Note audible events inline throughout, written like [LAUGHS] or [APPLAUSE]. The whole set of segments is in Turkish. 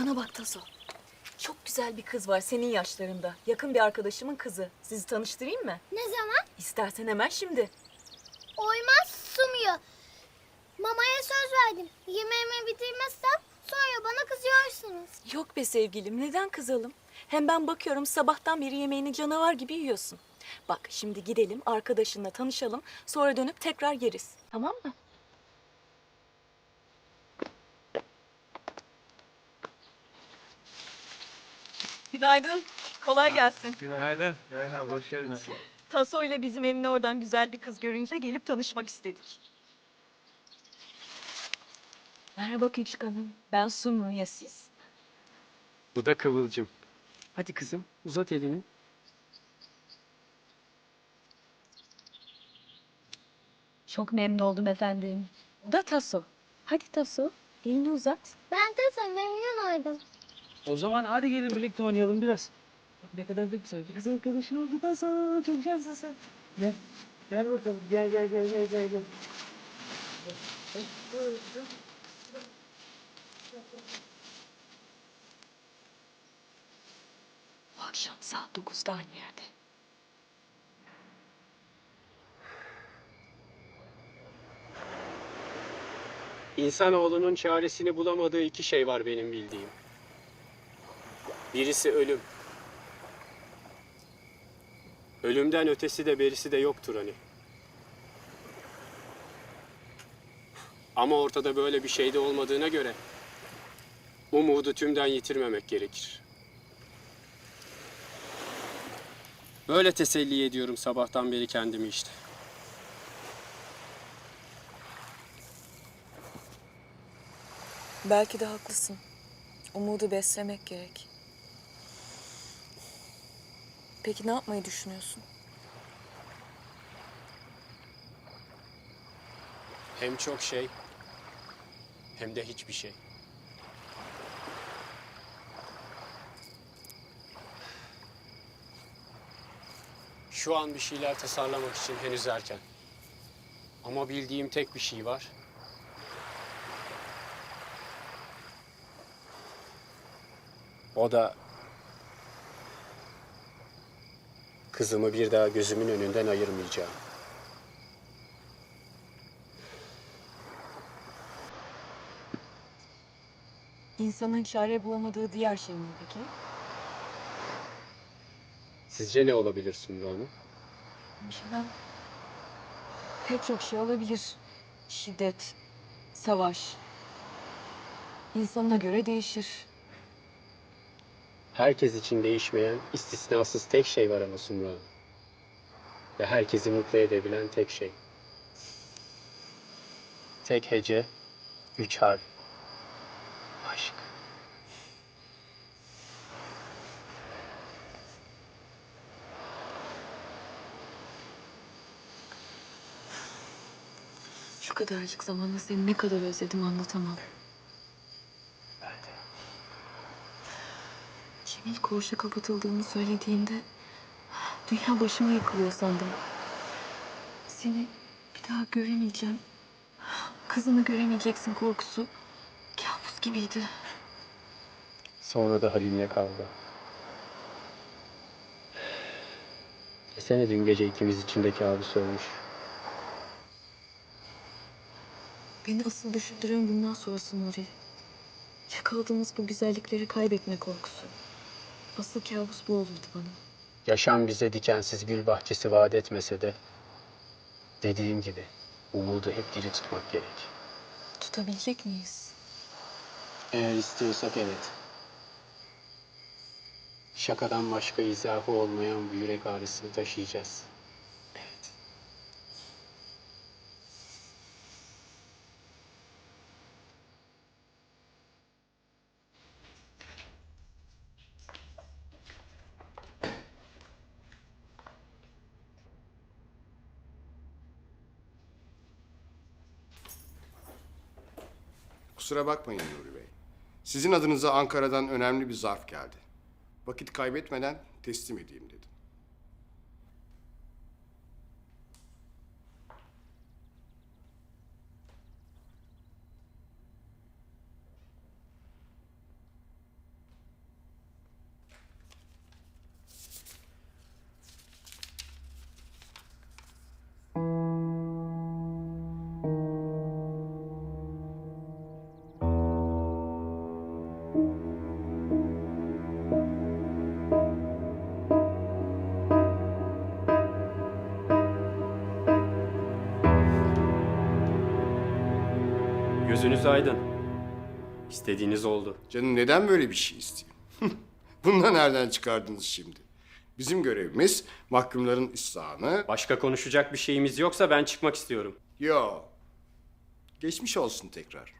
Bana bak Taso. Çok güzel bir kız var senin yaşlarında. Yakın bir arkadaşımın kızı. Sizi tanıştırayım mı? Ne zaman? İstersen hemen şimdi. Oymaz sumuyor. Mamaya söz verdim. Yemeğimi bitirmezsem sonra bana kızıyorsunuz. Yok be sevgilim neden kızalım? Hem ben bakıyorum sabahtan beri yemeğini canavar gibi yiyorsun. Bak şimdi gidelim arkadaşınla tanışalım. Sonra dönüp tekrar yeriz. Tamam mı? Günaydın. Kolay gelsin. Günaydın. Günaydın. Hoş geldiniz. Taso ile bizim evin oradan güzel bir kız görünce gelip tanışmak istedik. Merhaba küçük hanım. Ben Sumru ya siz? Bu da Kıvılcım. Hadi kızım uzat elini. Çok memnun oldum efendim. Bu da Taso. Hadi Taso, elini uzat. Ben de memnun oldum. O zaman hadi gelin birlikte oynayalım biraz. Bak ne kadar da güzel. Kız arkadaşın oldu da sana. Çok şanslısın. Gel. Gel bakalım. Gel gel gel gel gel. gel. Bu akşam saat 9'da aynı yerde. İnsanoğlunun çaresini bulamadığı iki şey var benim bildiğim. Birisi ölüm. Ölümden ötesi de berisi de yoktur hani. Ama ortada böyle bir şey de olmadığına göre umudu tümden yitirmemek gerekir. Böyle teselli ediyorum sabahtan beri kendimi işte. Belki de haklısın. Umudu beslemek gerek. Peki ne yapmayı düşünüyorsun? Hem çok şey hem de hiçbir şey. Şu an bir şeyler tasarlamak için henüz erken. Ama bildiğim tek bir şey var. O da kızımı bir daha gözümün önünden ayırmayacağım. İnsanın çare bulamadığı diğer şey mi peki? Sizce ne olabilir Sumru Hanım? Bilmem. Pek çok şey olabilir. Şiddet, savaş. İnsanına göre değişir. Herkes için değişmeyen, istisnasız tek şey var ama Sumru Hanım. Ve herkesi mutlu edebilen tek şey. Tek hece, üç harf. Aşk. Şu kadarcık zamanda seni ne kadar özledim anlatamam. Ben de. Cemil koğuşa kapatıldığını söylediğinde dünya başıma yıkılıyor sandım. Seni bir daha göremeyeceğim. Kızını göremeyeceksin korkusu kabus gibiydi. Sonra da Halim'le kavga. Desene dün gece ikimiz için de kabus olmuş. Beni asıl düşündüren bundan sonrası Nuri. Yakaladığımız bu güzellikleri kaybetme korkusu. Asıl kabus bu olurdu bana. Yaşam bize dikensiz gül bahçesi vaat etmese de dediğim gibi umudu hep diri tutmak gerek. Tutabilecek miyiz? Eğer istiyorsak evet. Şakadan başka izahı olmayan bu yürek ağrısını taşıyacağız. Kusura bakmayın Nuri Bey. Sizin adınıza Ankara'dan önemli bir zarf geldi. Vakit kaybetmeden teslim edeyim dedim. Gözünüz aydın. İstediğiniz oldu. Canım neden böyle bir şey isteyeyim? [LAUGHS] Bunu da nereden çıkardınız şimdi? Bizim görevimiz mahkumların ıslahını... Başka konuşacak bir şeyimiz yoksa ben çıkmak istiyorum. Yo. Geçmiş olsun tekrar.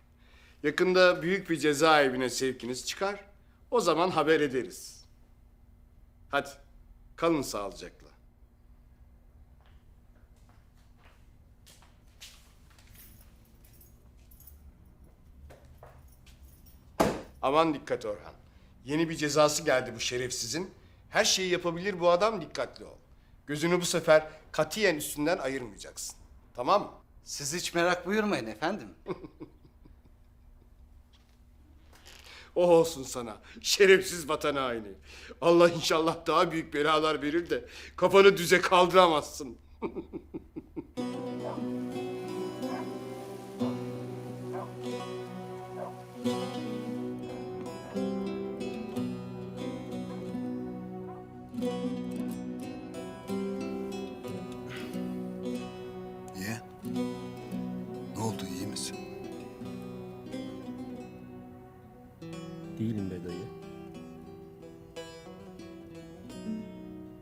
Yakında büyük bir cezaevine sevkiniz çıkar. O zaman haber ederiz. Hadi kalın sağlıcakla. Aman dikkat Orhan. Yeni bir cezası geldi bu şerefsizin. Her şeyi yapabilir bu adam dikkatli ol. Gözünü bu sefer katiyen üstünden ayırmayacaksın. Tamam mı? Siz hiç merak buyurmayın efendim. [LAUGHS] Oh olsun sana. Şerefsiz vatan haini. Allah inşallah daha büyük belalar verir de kafanı düze kaldıramazsın. [LAUGHS]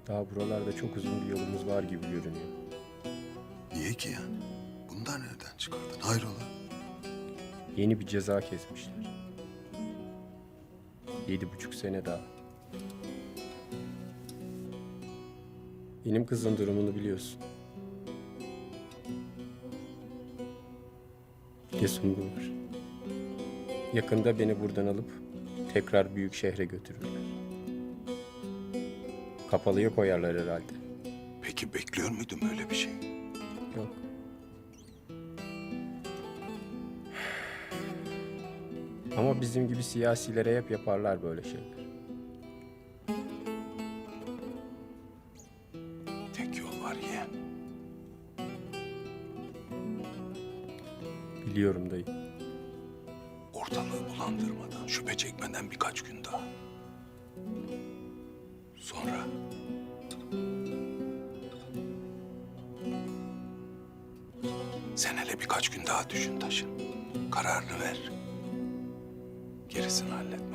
Daha buralarda çok uzun bir yolumuz var gibi görünüyor. Niye ki yani? Bundan nereden çıkardın? Hayrola? Yeni bir ceza kesmişler. Yedi buçuk sene daha. Benim kızın durumunu biliyorsun. Sumru var. Yakında beni buradan alıp tekrar büyük şehre götürürler. Kapalıya koyarlar herhalde. Peki bekliyor muydun böyle bir şey? Yok. Ama bizim gibi siyasilere hep yaparlar böyle şeyler. Tek yol var yeğen. Biliyorum dayı. Ortalığı bulandırmadan, şüphe çekmeden birkaç gün daha. Sonra... Sen hele birkaç gün daha düşün taşın. Kararını ver. Gerisini halletmek